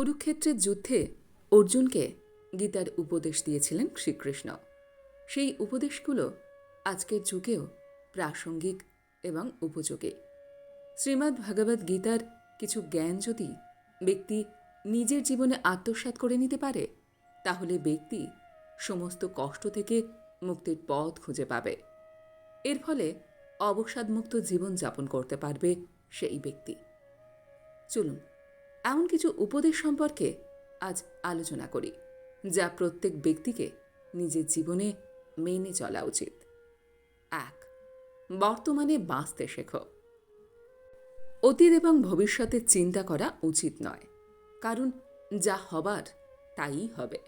কুরুক্ষেত্রের যুদ্ধে অর্জুনকে গীতার উপদেশ দিয়েছিলেন শ্রীকৃষ্ণ। সেই উপদেশগুলো আজকের যুগেও প্রাসঙ্গিক এবং উপযোগী। শ্রীমদ্ ভগবদ্ গীতার কিছু জ্ঞান যদি ব্যক্তি নিজের জীবনে আত্মসাৎ করে নিতে পারে, তাহলে ব্যক্তি সমস্ত কষ্ট থেকে মুক্তির পথ খুঁজে পাবে। এর ফলে অবসাদমুক্ত জীবন যাপন করতে পারবে সেই ব্যক্তি। চলুন এমন কিছু উপদেশ সম্পর্কে আজ আলোচনা করি, যা প্রত্যেক ব্যক্তিকে নিজের জীবনে মেনে চলা উচিত। এক, বর্তমানে বাঁচতে শেখো। অতীত এবং ভবিষ্যতের চিন্তা করা উচিত নয়, কারণ যা হবার তাই হবে,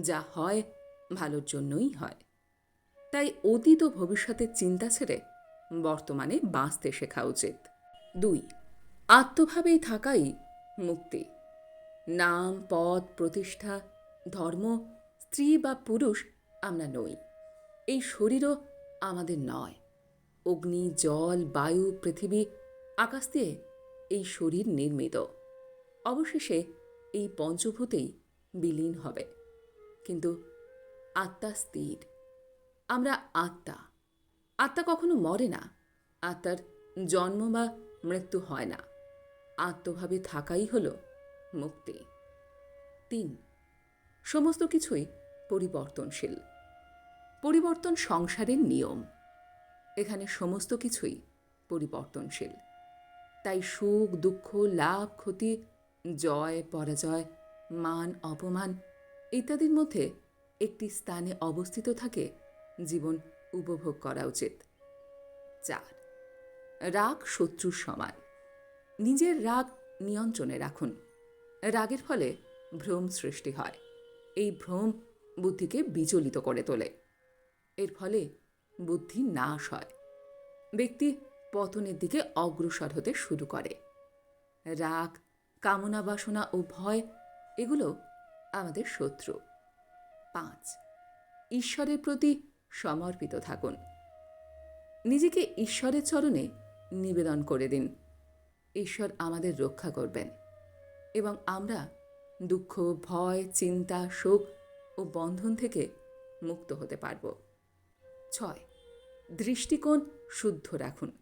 যা হয় ভালোর জন্যই হয়। তাই অতীত ও ভবিষ্যতের চিন্তা ছেড়ে বর্তমানে বাঁচতে শেখা উচিত। দুই, আত্মভাবেই থাকাই মুক্তি। নাম, পদ, প্রতিষ্ঠা, ধর্ম, স্ত্রী বা পুরুষ আমরা নই। এই শরীরও আমাদের নয়। অগ্নি, জল, বায়ু, পৃথিবী, আকাশ দিয়ে এই শরীর নির্মিত। অবশেষে এই পঞ্চভূতেই বিলীন হবে। কিন্তু আত্মা স্থির। আমরা আত্মা। আত্মা কখনো মরে না। আত্মার জন্ম বা মৃত্যু হয় না। আত্মভাবে থাকাই হল মুক্তি। তিন, সমস্ত কিছুই পরিবর্তনশীল। পরিবর্তন সংসারের নিয়ম। এখানে সমস্ত কিছুই পরিবর্তনশীল। তাই সুখ, দুঃখ, লাভ, ক্ষতি, জয়, পরাজয়, মান, অপমান ইত্যাদির মধ্যে একটি স্থানে অবস্থিত থাকে জীবন উপভোগ করা উচিত। চার, রাগ শত্রুর সমান। নিজের রাগ নিয়ন্ত্রণে রাখুন। রাগের ফলে ভ্রম সৃষ্টি হয়। এই ভ্রম বুদ্ধিকে বিচলিত করে তোলে। এর ফলে বুদ্ধি নাশ হয়। ব্যক্তি পতনের দিকে অগ্রসর হতে শুরু করে। রাগ, কামনা বাসনা ও ভয়, এগুলো আমাদের শত্রু। পাঁচ, ঈশ্বরের প্রতি সমর্পিত থাকুন। নিজেকে ঈশ্বরের চরণে নিবেদন করে দিন। ঈশ্বর আমাদের রক্ষা করবেন। এবং আমরা দুঃখ, ভয়, চিন্তা, শোক ও বন্ধন থেকে মুক্ত হতে পারব। ছয়, দৃষ্টিকোণ শুদ্ধ রাখুন।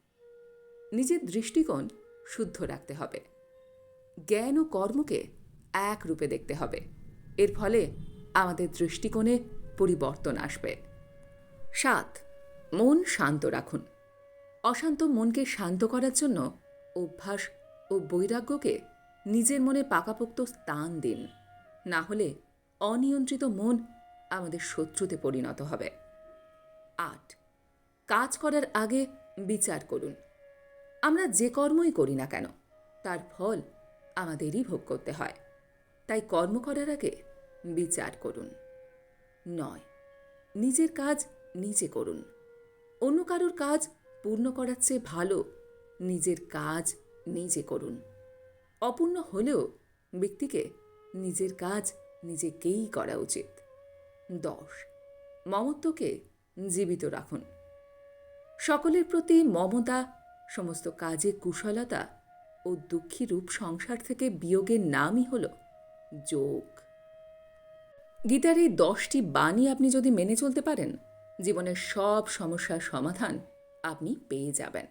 নিজের দৃষ্টিকোণ শুদ্ধ রাখতে হবে। জ্ঞান ও কর্মকে এক রূপে দেখতে হবে। এর ফলে আমাদের দৃষ্টিকোণে পরিবর্তন আসবে। সাত, মন শান্ত রাখুন। অশান্ত মনকে শান্ত করার জন্য অভ্যাস ও বৈরাগ্যকে নিজের মনে পাকাপোক্ত স্থান দিন। না হলে অনিয়ন্ত্রিত মন আমাদের শত্রুতে পরিণত হবে। আট। কাজ করার আগে বিচার করুন। আমরা যে কর্মই করি না কেন, তার ফল আমাদেরই ভোগ করতে হয়। তাই কর্ম করার আগে বিচার করুন। নয়। নিজের কাজ নিজে করুন। অন্য কারোর কাজ পূর্ণ করার চেয়ে ভালো নিজের কাজ নিজে করুন। অপূর্ণ হলেও ব্যক্তিকে নিজের কাজ নিজেকেই করা উচিত। দশ, মমত্বকে জীবিত রাখুন। সকলের প্রতি মমতা, সমস্ত কাজে কুশলতা ও দুঃখী রূপ সংসার থেকে বিয়োগের নামই হল যোগ। গীতার এই দশটি বাণী আপনি যদি মেনে চলতে পারেন, জীবনের সব সমস্যার সমাধান আপনি পেয়ে যাবেন।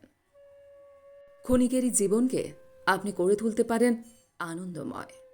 ক্ষণিকেরই জীবনকে আপনি করে তুলতে পারেন আনন্দময়।